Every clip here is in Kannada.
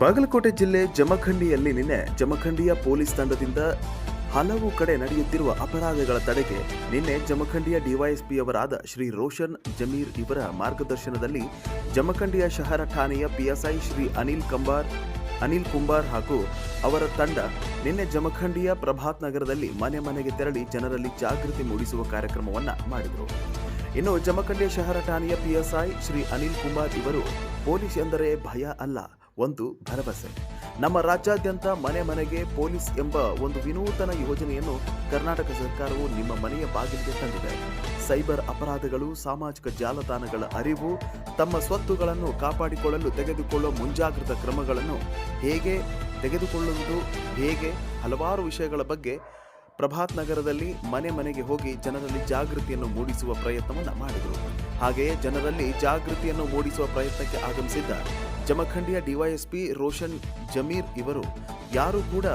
ಬಾಗಲಕೋಟೆ ಜಿಲ್ಲೆ ಜಮಖಂಡಿಯಲ್ಲಿ ನಿನ್ನೆ ಜಮಖಂಡಿಯ ಪೊಲೀಸ್ ತಂಡದಿಂದ ಹಲವು ಕಡೆ ನಡೆಯುತ್ತಿರುವ ಅಪರಾಧಗಳ ತಡೆಗೆ ನಿನ್ನೆ ಜಮಖಂಡಿಯ ಡಿವೈಎಸ್ಪಿಯವರಾದ ಶ್ರೀ ರೋಷನ್ ಜಮೀರ್ ಇವರ ಮಾರ್ಗದರ್ಶನದಲ್ಲಿ ಜಮಖಂಡಿಯ ಶಹರ ಠಾಣೆಯ ಪಿಎಸ್ಐ ಶ್ರೀ ಅನಿಲ್ ಕಂಬಾರ್, ಅನಿಲ್ ಕುಂಬಾರ್ ಹಾಗೂ ಅವರ ತಂಡ ನಿನ್ನೆ ಜಮಖಂಡಿಯ ಪ್ರಭಾತ್ ನಗರದಲ್ಲಿ ಮನೆ ಮನೆಗೆ ತೆರಳಿ ಜನರಲ್ಲಿ ಜಾಗೃತಿ ಮೂಡಿಸುವ ಕಾರ್ಯಕ್ರಮವನ್ನು ಮಾಡಿದರು. ಇನ್ನು ಜಮಖಂಡಿಯ ಶಹರ ಠಾಣೆಯ ಪಿಎಸ್ಐ ಶ್ರೀ ಅನಿಲ್ ಕುಂಬಾರ್ ಇವರು ಪೊಲೀಸ್ ಎಂದರೆ ಭಯ ಅಲ್ಲ. ಒಂದು ಭರವಸೆ. ನಮ್ಮ ರಾಜ್ಯಾದ್ಯಂತ ಮನೆ ಮನೆಗೆ ಪೊಲೀಸ್ ಎಂಬ ಒಂದು ವಿನೂತನ ಯೋಜನೆಯನ್ನು ಕರ್ನಾಟಕ ಸರ್ಕಾರವು ನಿಮ್ಮ ಮನೆಯ ಬಾಗಿಲಿಗೆ ತಂದಿದೆ. ಸೈಬರ್ ಅಪರಾಧಗಳು, ಸಾಮಾಜಿಕ ಜಾಲತಾಣಗಳ ಅರಿವು, ತಮ್ಮ ಸ್ವತ್ತುಗಳನ್ನು ಕಾಪಾಡಿಕೊಳ್ಳಲು ತೆಗೆದುಕೊಳ್ಳುವ ಮುಂಜಾಗ್ರತಾ ಕ್ರಮಗಳನ್ನು ಹೇಗೆ ತೆಗೆದುಕೊಳ್ಳುವುದು, ಹೇಗೆ ಹಲವಾರು ವಿಷಯಗಳ ಬಗ್ಗೆ ಪ್ರಭಾತ್ ನಗರದಲ್ಲಿ ಮನೆ ಮನೆಗೆ ಹೋಗಿ ಜನರಲ್ಲಿ ಜಾಗೃತಿಯನ್ನು ಮೂಡಿಸುವ ಪ್ರಯತ್ನವನ್ನು ಮಾಡಿದರು. ಹಾಗೆಯೇ ಜನರಲ್ಲಿ ಜಾಗೃತಿಯನ್ನು ಮೂಡಿಸುವ ಪ್ರಯತ್ನಕ್ಕೆ ಆಗಮಿಸಿದ್ದ ಜಮಖಂಡಿಯ ಡಿವೈಎಸ್ಪಿ ರೋಷನ್ ಜಮೀರ್ ಇವರು ಯಾರು ಕೂಡ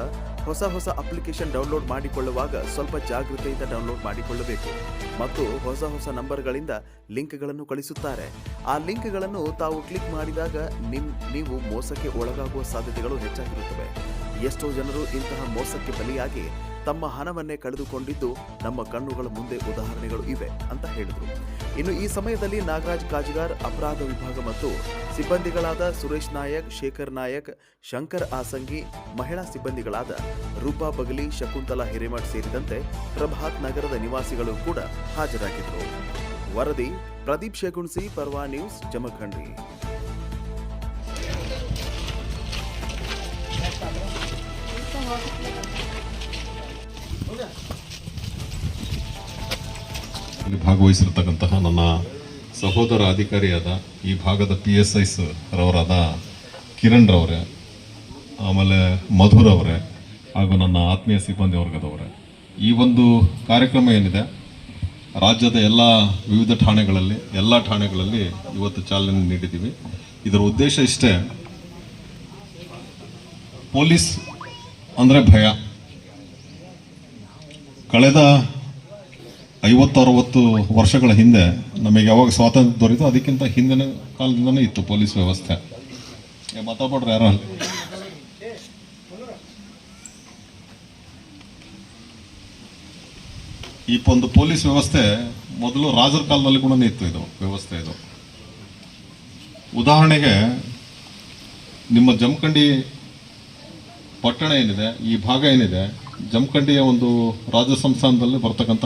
ಹೊಸ ಹೊಸ ಅಪ್ಲಿಕೇಶನ್ ಡೌನ್ಲೋಡ್ ಮಾಡಿಕೊಳ್ಳುವಾಗ ಸ್ವಲ್ಪ ಜಾಗೃತಿಯಿಂದ ಡೌನ್ಲೋಡ್ ಮಾಡಿಕೊಳ್ಳಬೇಕು ಮತ್ತು ಹೊಸ ಹೊಸ ನಂಬರ್ಗಳಿಂದ ಲಿಂಕ್ಗಳನ್ನು ಕಳಿಸುತ್ತಾರೆ. ಆ ಲಿಂಕ್ಗಳನ್ನು ತಾವು ಕ್ಲಿಕ್ ಮಾಡಿದಾಗ ನಿಮ್, ನೀವು ಮೋಸಕ್ಕೆ ಒಳಗಾಗುವ ಸಾಧ್ಯತೆಗಳು ಹೆಚ್ಚಾಗಿರುತ್ತವೆ. ಎಷ್ಟೋ ಜನರು ಇಂತಹ ಮೋಸಕ್ಕೆ ಬಲಿಯಾಗಿ ತಮ್ಮ ಹಣವನ್ನೇ ಕಳೆದುಕೊಂಡಿದ್ದು ನಮ್ಮ ಕಣ್ಣುಗಳ ಮುಂದೆ ಉದಾಹರಣೆಗಳು ಇವೆ ಅಂತ ಹೇಳಿದರು. ಇನ್ನು ಈ ಸಮಯದಲ್ಲಿ ನಾಗರಾಜ್ ಕಾಜಗಾರ್, ಅಪರಾಧ ವಿಭಾಗ ಮತ್ತು ಸಿಬ್ಬಂದಿಗಳಾದ ಸುರೇಶ್ ನಾಯಕ್, ಶೇಖರ್ ನಾಯಕ್, ಶಂಕರ್ ಆಸಂಗಿ, ಮಹಿಳಾ ಸಿಬ್ಬಂದಿಗಳಾದ ರೂಪಾ ಬಗಲಿ, ಶಕುಂತಲಾ ಹಿರೇಮಠ್ ಸೇರಿದಂತೆ ಪ್ರಭಾತ್ ನಗರದ ನಿವಾಸಿಗಳು ಕೂಡ ಹಾಜರಾಗಿದ್ದರು. ವರದಿ ಪ್ರದೀಪ್ ಶೆಗುಣಸಿ, ಪರ್ವಾ ನ್ಯೂಸ್, ಜಮಖಂಡಿ. ಭಾಗವಹಿಸಿರ್ತಕ್ಕಂತಹ ನನ್ನ ಸಹೋದರ ಅಧಿಕಾರಿಯಾದ ಈ ಭಾಗದ ಪಿ ಎಸ್ ಐಸ್ ರವರಾದ ಕಿರಣ್ ರವರೇ, ಆಮೇಲೆ ಮಧುರ್ ಅವರೇ, ಹಾಗೂ ನನ್ನ ಆತ್ಮೀಯ ಸಿಬ್ಬಂದಿ ವರ್ಗದವರೇ. ಈ ಒಂದು ಕಾರ್ಯಕ್ರಮ ಏನಿದೆ, ರಾಜ್ಯದ ಎಲ್ಲ ವಿವಿಧ ಠಾಣೆಗಳಲ್ಲಿ, ಎಲ್ಲ ಠಾಣೆಗಳಲ್ಲಿ ಇವತ್ತು ಚಾಲನೆ ನೀಡಿದ್ದೀವಿ. ಇದರ ಉದ್ದೇಶ ಇಷ್ಟೇ, ಪೊಲೀಸ್ ಅಂದರೆ ಭಯ. ಕಳೆದ ಐವತ್ತು ಅರವತ್ತು ವರ್ಷಗಳ ಹಿಂದೆ ನಮಗೆ ಯಾವಾಗ ಸ್ವಾತಂತ್ರ್ಯ ದೊರೆಯಿತು ಅದಕ್ಕಿಂತ ಹಿಂದಿನ ಕಾಲದಿಂದನೇ ಇತ್ತು ಪೊಲೀಸ್ ವ್ಯವಸ್ಥೆ. ಯಾರ ಯಾರು. ಈ ಒಂದು ಪೊಲೀಸ್ ವ್ಯವಸ್ಥೆ ಮೊದಲು ರಾಜರ ಕಾಲದಲ್ಲಿ ಕೂಡ ಇತ್ತು ಇದು, ವ್ಯವಸ್ಥೆ ಇದು. ಉದಾಹರಣೆಗೆ ನಿಮ್ಮ ಜಮಖಂಡಿ ಪಟ್ಟಣ ಏನಿದೆ, ಈ ಭಾಗ ಏನಿದೆ, ಜಮಖಂಡಿಯ ಒಂದು ರಾಜ ಸಂಸ್ಥಾನದಲ್ಲಿ ಬರ್ತಕ್ಕಂಥ